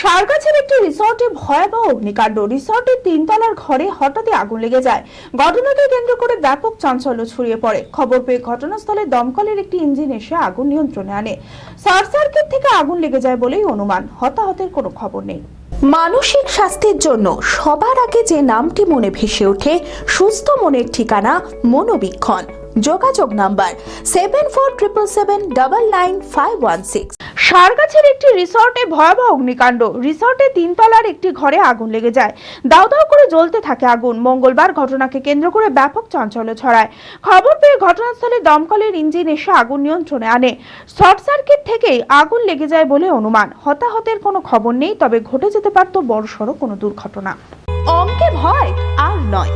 সারগাছের একটি রিসর্টে ভয়াবহ অগ্নিকাণ্ড রিসর্টের তিনতলার ঘরে হঠাৎই আগুন লেগে যায়। ঘটনাকে কেন্দ্র করে ব্যাপক চাঞ্চল্য ছড়িয়ে পড়ে। খবর পেয়ে ঘটনাস্থলে দমকলের একটি ইঞ্জিন এসে আগুন নিয়ন্ত্রণে আনে। সার সার্কিট থেকে আগুন লেগে যায় বলেই অনুমান। হতাহতের কোনো খবর নেই। মানসিক স্বাস্থ্যের জন্য সবার আগে যে নামটি মনে ভেসে ওঠে, সুস্থ মনের ঠিকানা মনোবীক্ষণ। যোগাযোগ number seven four triple seven double nine five one six সারগাছের একটি রিসর্টে ভয়াবহ অগ্নিকাণ্ড। রিসর্টে তিনতলার একটি ঘরে আগুন লেগে যায়। দাউ দাউ করে জ্বলতে থাকে আগুন। মঙ্গলবার ঘটনাকে কেন্দ্র করে ব্যাপক চাঞ্চল্য ছড়ায়। খবর পেয়ে ঘটনাস্থলে দমকলের ইঞ্জিন এসে আগুন নিয়ন্ত্রণে আনে। শর্ট সার্কিট থেকেই আগুন লেগে যায় বলে অনুমান। হতাহতের কোনো খবর নেই, তবে ঘটে যেতে পারত বড়সড় কোনো দুর্ঘটনা। অঙ্কে ভয় আর নয়।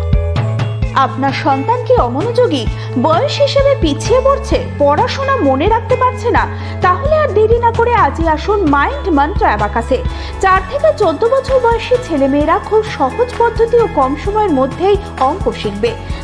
আপনার সন্তান কি অমনোযোগী? বয়স হিসেবে পিছিয়ে পড়ছে, পড়াশোনা মনে রাখতে পারছে না, তাহলে দেরি না করে আজই আসুন মাইন্ড মন্ত্র অ্যাবাকাসে চার থেকে চোদ্দ বছর বয়সী ছেলেমেয়েরা খুব সহজ পদ্ধতি ও কম সময়ের মধ্যেই অঙ্ক শিখবে।